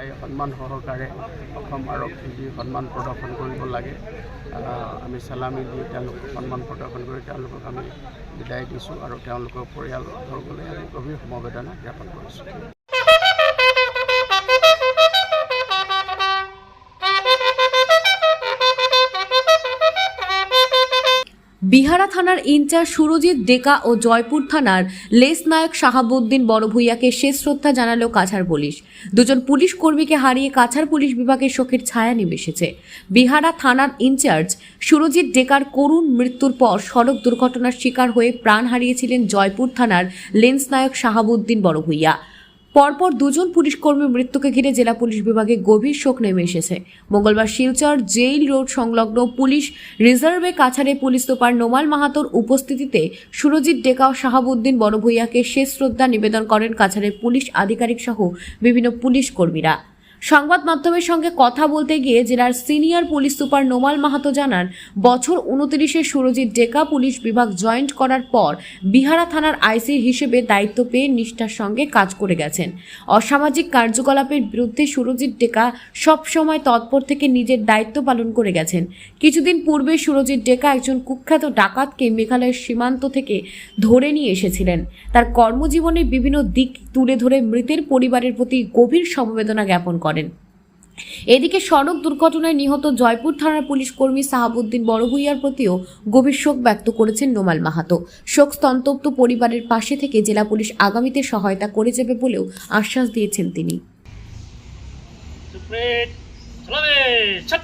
এই সন্মান অসম আৰক্ষী যি সন্মান প্ৰদৰ্শন কৰিব লাগে। আমি চালামি দি তেওঁলোকক সন্মান প্ৰদৰ্শন কৰি তেওঁলোকক আমি বিদায় দিছোঁ আৰু তেওঁলোকৰ পৰিয়ালবৰ্গলৈ আমি গভীৰ সমবেদনা জ্ঞাপন কৰিছোঁ। বিহারা থানার ইনচার্জ সুরজিৎ ডেকা ও জয়পুর থানার লেস নায়ক শাহাবুদ্দিন বড়ভূইয়াকে শেষ শ্রদ্ধা জানালো কাছাড় পুলিশ। দুজন পুলিশ কর্মীকে হারিয়ে কাছাড় পুলিশ বিভাগের শোকের ছায়া নেমে বিহারা থানার ইনচার্জ সুরজিৎ ডেকার করুণ মৃত্যুর পর সড়ক দুর্ঘটনার শিকার হয়ে প্রাণ হারিয়েছিলেন জয়পুর থানার লেন্স নায়ক শাহাবুদ্দিন বড়ভূইয়া। পরপর দুজন পুলিশ কর্মীর মৃত্যুকে ঘিরে জেলা পুলিশ বিভাগে গভীর শোক নেমে এসেছে। মঙ্গলবার শিলচর জেইল রোড সংলগ্ন পুলিশ রিজার্ভে কাছারে পুলিশ সুপার নোমাল মাহাতোর উপস্থিতিতে সুরজিৎ ডেকা শাহাবুদ্দিন বড়ভূইয়াকে শেষ শ্রদ্ধা নিবেদন করেন কাছাড়ের পুলিশ আধিকারিক সহ বিভিন্ন পুলিশ কর্মীরা। সংবাদ মাধ্যমের সঙ্গে কথা বলতে গিয়ে জেলার senior police super Nomal Mahato জানান, বছর উনত্রিশে সুরজিৎ ডেকা পুলিশ বিভাগ জয়েন্ট করার পর বিহারা থানার আইসি হিসেবে দায়িত্ব পেয়ে নিষ্ঠার সঙ্গে কাজ করে গেছেন। অসামাজিক কার্যকলাপের বিরুদ্ধে সুরজিৎ ডেকা সবসময় তৎপর থেকে নিজের দায়িত্ব পালন করে গেছেন। কিছুদিন পূর্বে সুরজিৎ ডেকা একজন কুখ্যাত ডাকাতকে মেঘালয়ের সীমান্ত থেকে ধরে নিয়ে এসেছিলেন। তার কর্মজীবনের বিভিন্ন দিক তুলে ধরে মৃতের পরিবারের প্রতি গভীর সমবেদনা জ্ঞাপন করেন। এদিকে সড়ক দুর্ঘটনায় নিহত জয়পুর থানার পুলিশ কর্মী সাহাবুদ্দিন বড়ভূইয়ার প্রতিও গভীর শোক ব্যক্ত করেছেন নোমাল মাহাতো। শোক স্তন্তপ্ত পরিবারের পাশে থেকে জেলা পুলিশ আগামীতে সহায়তা করে যাবে বলেও আশ্বাস দিয়েছেন তিনি। 스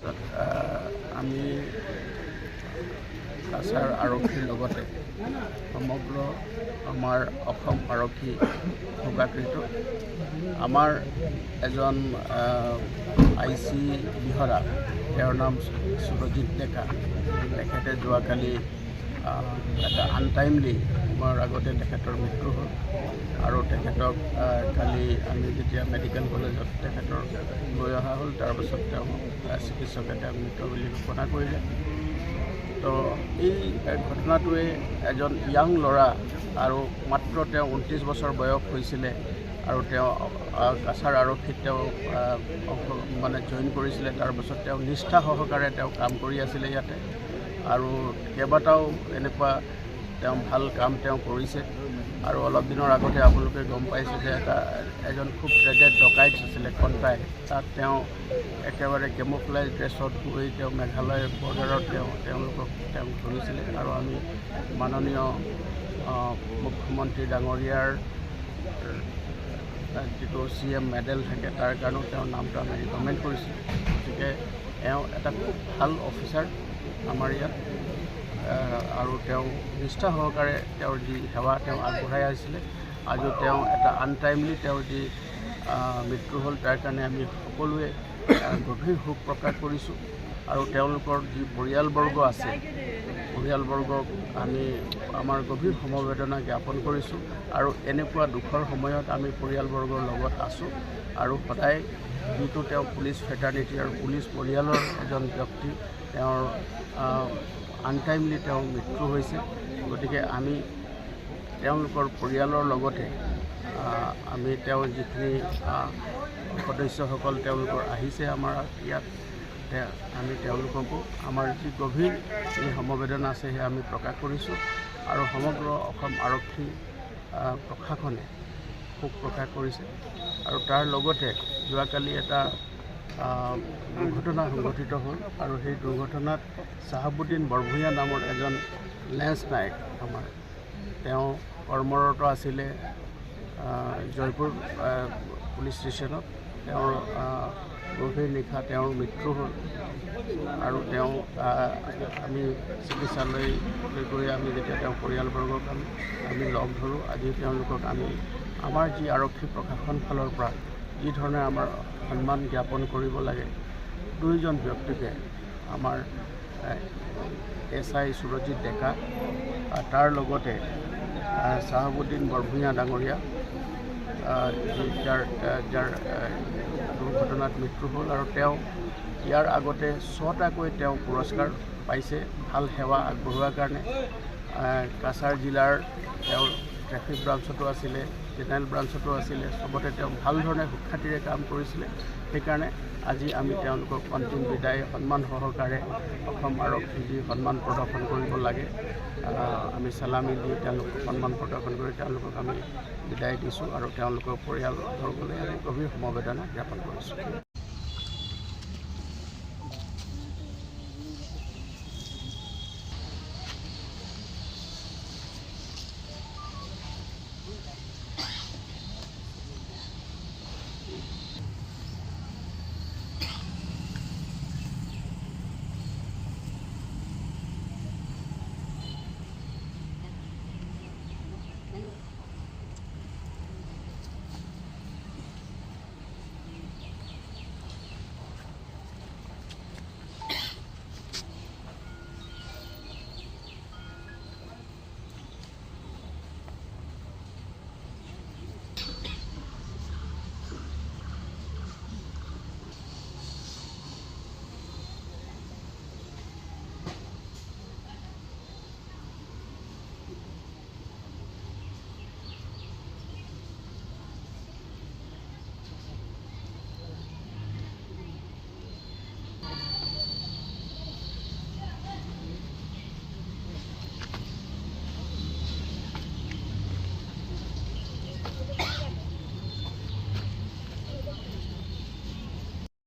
আমি কাছাৰ আৰক্ষীৰ লগতে সমগ্ৰ আমাৰ অসম আৰক্ষী শোকাকৃত আমাৰ এজন আই চি বিষয়া তেওঁৰ নাম সুৰজিৎ ডেকা। তেখেতে যোৱাকালি এটা আনটাইমলি সময়ৰ আগতে তেখেতৰ মৃত্যু হ'ল। আৰু তেখেতক কালি আমি যেতিয়া মেডিকেল কলেজত তেখেতৰ লৈ অহা হ'ল তাৰপাছত তেওঁ চিকিৎসকে তেওঁক মৃত বুলি ঘোষণা কৰিলে। তো এই ঘটনাটোৱে এজন য়াং ল'ৰা আৰু মাত্ৰ তেওঁ ঊনত্ৰিছ বছৰ বয়স হৈছিলে আৰু তেওঁ কাছাৰ আৰক্ষীত তেওঁ মানে জইন কৰিছিলে। তাৰপাছত তেওঁ নিষ্ঠা সহকাৰে তেওঁ কাম কৰি আছিলে ইয়াতে। আৰু কেইবাটাও এনেকুৱা তেওঁ ভালো কাম তেওঁ কৰিছে। আৰু অলপ দিনৰ আগতে আপোনালোকে গম পাইছে যে এটা, এজন খুব ট্ৰেজেড ডকাইট আছিলে, কণ্টাই। তাত তেওঁ একেবাৰে কেমোফ্লাইজ ড্ৰেছত গৈ তেওঁ মেঘালয় বৰ্ডাৰত তেওঁ, তেওঁলোকক তেওঁ ধৰিছিলে। আৰু আমি মাননীয় মুখ্যমন্ত্ৰী ডাঙৰীয়াৰ যিটো চি এম মেডেল থাকে, তাৰ কাৰণেও তেওঁৰ নামটো আমি ৰিকমেণ্ড কৰিছোঁ। গতিকে এওঁ এটা খুব ভালো অফিচাৰ আমাৰ ইয়াত। আৰু তেওঁ নিষ্ঠা সহকাৰে তেওঁৰ যি সেৱা তেওঁ আগবঢ়াই আহিছিলে আজিও তেওঁ এটা আনটাইমলি তেওঁৰ যি মৃত্যু হ'ল তাৰ কাৰণে আমি সকলোৱে গভীৰ শোক প্ৰকাশ কৰিছোঁ। আৰু তেওঁলোকৰ যি পৰিয়ালবৰ্গ আছে পৰিয়ালবৰ্গক আমি আমাৰ গভীৰ সমবেদনা জ্ঞাপন কৰিছোঁ। আৰু এনেকুৱা দুখৰ সময়ত আমি পৰিয়ালবৰ্গৰ লগত আছোঁ। আৰু সদায় যিটো তেওঁ পুলিচ ফেটাৰ্নিটি আৰু পুলিচ পৰিয়ালৰ এজন ব্যক্তি, তেওঁৰ আনটাইমলি তেওঁৰ মৃত্যু হৈছে। গতিকে আমি তেওঁলোকৰ পৰিয়ালৰ লগতে আমি তেওঁৰ যিখিনি সদস্যসকল তেওঁলোকৰ আহিছে আমাৰ ইয়াত আমি তেওঁলোককো, আমাৰ যি গভীৰ যি সমবেদনা আছে সেয়া আমি প্ৰকাশ কৰিছোঁ। আৰু সমগ্ৰ অসম আৰক্ষী প্ৰশাসনে শোক প্ৰকাশ কৰিছে। আৰু তাৰ লগতে যোৱাকালি এটা দুৰ্ঘটনা সংঘটিত হ'ল আৰু সেই দুৰ্ঘটনাত চাহাবুদ্দিন বৰভূঞা নামৰ এজন লেন্স নায়ক আমাৰ তেওঁ কৰ্মৰত আছিলে জয়পুৰ পুলিচ ষ্টেচনত। তেওঁৰ গভীৰ নিশা তেওঁৰ মৃত্যু হ'ল। আৰু তেওঁ আমি চিকিৎসালয়লৈ গৈ আমি যেতিয়া তেওঁ পৰিয়ালবৰ্গক আমি আমি লগ ধৰোঁ আজি তেওঁলোকক আমি আমাৰ যি আৰক্ষী প্ৰশাসন ফালৰ পৰা যি ধৰণে আমাৰ সন্মান জ্ঞাপন কৰিব লাগে দুয়োজন ব্যক্তিকে আমাৰ এছ আই সুৰজিৎ ডেকা তাৰ লগতে আহ, চাহাবুদ্দিন বৰভূঞা ডাঙৰীয়া যাৰ যাৰ দুৰ্ঘটনাত মৃত্যু হ'ল আৰু তেওঁ ইয়াৰ আগতে ছটাকৈ তেওঁ পুৰস্কাৰ পাইছে ভালো সেৱা আগবঢ়োৱাৰ কাৰণে। কাছাৰ জিলাৰ তেওঁ ট্ৰেফিক ব্ৰাঞ্চতো আছিলে জেনেৰেল ব্ৰাঞ্চতো আছিলে চবতে তেওঁ ভাল ধৰণে সুখ্যাতিৰে কাম কৰিছিলে। সেইকাৰণে আজি আমি তেওঁলোকক অন্তিম বিদায় সন্মান সহকাৰে অসম আৰক্ষী যি সন্মান প্ৰদৰ্শন কৰিব লাগে। আমি চালামি দি তেওঁলোকক সন্মান প্ৰদৰ্শন কৰি তেওঁলোকক আমি বিদায় দিছোঁ আৰু তেওঁলোকৰ পৰিয়ালবৰ্গলৈ আমি গভীৰ সমবেদনা জ্ঞাপন কৰিছোঁ।